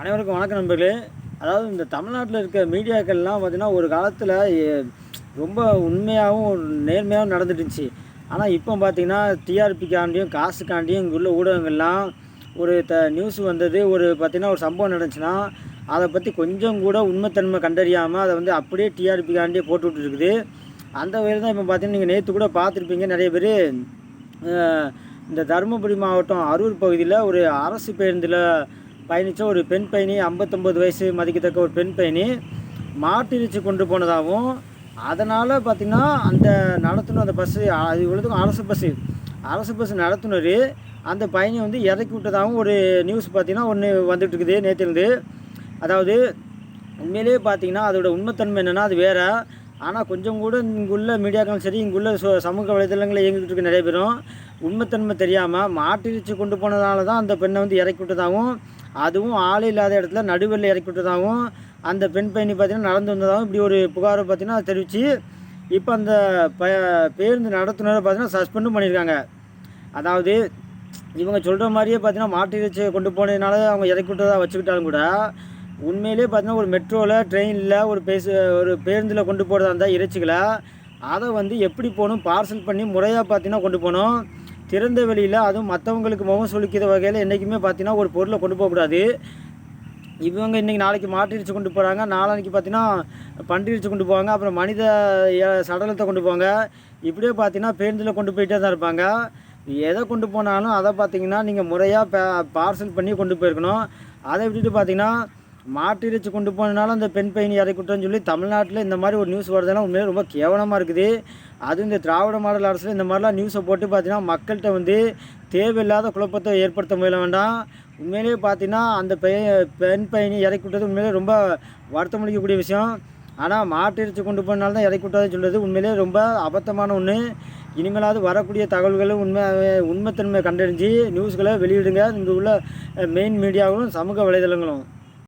அனைவருக்கும் வணக்கம் நண்பர்களே. அதாவது இந்த தமிழ்நாட்டில் இருக்க மீடியாக்கள்லாம் பார்த்தீங்கன்னா ஒரு காலத்தில் ரொம்ப உண்மையாகவும் நேர்மையாகவும் நடந்துட்டுருந்துச்சு. ஆனால் இப்போ பார்த்தீங்கன்னா டிஆர்பிக்காண்டியும் காசுக்காண்டியும் இங்கே உள்ள ஊடகங்கள்லாம் ஒரு த நியூஸ் வந்தது ஒரு பார்த்திங்கன்னா ஒரு சம்பவம் நடந்துச்சுன்னா அதை பற்றி கொஞ்சம் கூட உண்மைத்தன்மை கண்டறியாமல் அதை வந்து அப்படியே டிஆர்பிக்காண்டியே போட்டு விட்டுருக்குது அந்த வகையில் தான் இப்போ பார்த்தீங்கன்னா நீங்கள் நேற்று கூட பார்த்துருப்பீங்க நிறைய பேர். இந்த தருமபுரி மாவட்டம் அரூர் பகுதியில் ஒரு அரசு பேருந்தில் பயணித்த ஒரு பெண் பயணி ஐம்பத்தொம்பது வயசு மதிக்கத்தக்க ஒரு பெண் பயணி மாட்டிறைச்சி கொண்டு போனதாகவும் அதனால் பார்த்திங்கன்னா அந்த நடத்துனர் அந்த பஸ்ஸு அது இவ்வளோத்துக்கும் அரசு பஸ்ஸு அரசு பஸ் நடத்துனர் அந்த பயணி வந்து இறக்கி விட்டதாகவும் ஒரு நியூஸ் பார்த்திங்கன்னா ஒன்று வந்துட்டு இருக்குது அதாவது உண்மையிலேயே பார்த்தீங்கன்னா அதோட உண்மைத்தன்மை என்னென்னா அது வேறு. ஆனால் கொஞ்சம் கூட இங்குள்ள மீடியாக்களும் சரி இங்குள்ள சோ சமூக வலைதளங்களில் இயங்கிட்டு இருக்க நிறைய பேரும். உண்மைத்தன்மை தெரியாமல் மாட்டிறைச்சி கொண்டு போனதால தான் அந்த பெண்ணை வந்து இறக்கி விட்டதாகவும் அதுவும் ஆள் இல்லாத இடத்துல நடுவில் இறக்கி விட்டதாகவும் அந்த பெண் பயணி பார்த்தீங்கன்னா நடந்து வந்ததாகவும் இப்படி ஒரு புகாரை பார்த்தீங்கன்னா தெரிவித்து இப்போ அந்த ப பேருந்து நடத்துனரை பார்த்தீங்கன்னா சஸ்பெண்டும் பண்ணியிருக்காங்க. அதாவது இவங்க சொல்கிற மாதிரியே பார்த்தீங்கன்னா மாட்டு இறைச்சி கொண்டு போனதுனால அவங்க இறக்கி விட்டதாக வச்சுக்கிட்டாலும் கூட உண்மையிலே பார்த்தீங்கன்னா ஒரு மெட்ரோவில் ட்ரெயினில் ஒரு பேச ஒரு பேருந்தில் கொண்டு போகிறதா இருந்தால் இறைச்சிகளை அதை வந்து எப்படி போகணும் பார்சல் பண்ணி முறையாக பார்த்தீங்கன்னா கொண்டு போகணும். திறந்த வெளியில் அதுவும் மற்றவங்களுக்கு முகம் சுளிக்கிற வகையில் என்றைக்குமே பார்த்தீங்கன்னா ஒரு பொருளை கொண்டு போகக்கூடாது. இவங்க இன்றைக்கி நாளைக்கு மாட்டிரிச்சு கொண்டு போகிறாங்க நாளைக்கு பார்த்தீங்கன்னா பன்றிரிச்சு கொண்டு போவாங்க அப்புறம் மனித சடலத்தை கொண்டு போவாங்க. இப்படியே பார்த்தீங்கன்னா பேருந்தில் கொண்டு போயிட்டே தான் இருப்பாங்க. எதை கொண்டு போனாலும் அதை பார்த்தீங்கன்னா நீங்கள் முறையாக பார்சல் பண்ணி கொண்டு போயிருக்கணும். அதை விட்டுட்டு பார்த்தீங்கன்னா மாட்டு இறைச்சி கொண்டு போனதுனால அந்த பெண் பயணி இறக்கிட்டோன்னு சொல்லி தமிழ்நாட்டில் இந்த மாதிரி ஒரு நியூஸ் வருதுன்னா உண்மையிலே ரொம்ப கேவலமாக இருக்குது. அதுவும் இந்த திராவிட மாடல் அரசில் இந்த மாதிரிலாம் நியூஸை போட்டு பார்த்தீங்கன்னா மக்கள்கிட்ட வந்து தேவையில்லாத குழப்பத்தை ஏற்படுத்த முயல வேண்டாம். உண்மையிலேயே பார்த்தீங்கன்னா அந்த பெ பெண் பயணி இறக்கி விட்டது உண்மையிலே ரொம்ப வருத்தம் அளிக்கக்கூடிய விஷயம். ஆனால் மாட்டு இறைச்சி கொண்டு போனால தான் இறக்கி விட்டதுன்னு சொல்கிறது உண்மையிலே ரொம்ப அபத்தமான ஒன்று இனிமேலாவது வரக்கூடிய தகவல்களும் உண்மை உண்மைத்தன்மை கண்டறிஞ்சு நியூஸ்களை வெளியிடுங்க. இங்கே உள்ள மெயின் மீடியாவும் சமூக வலைதளங்களும்.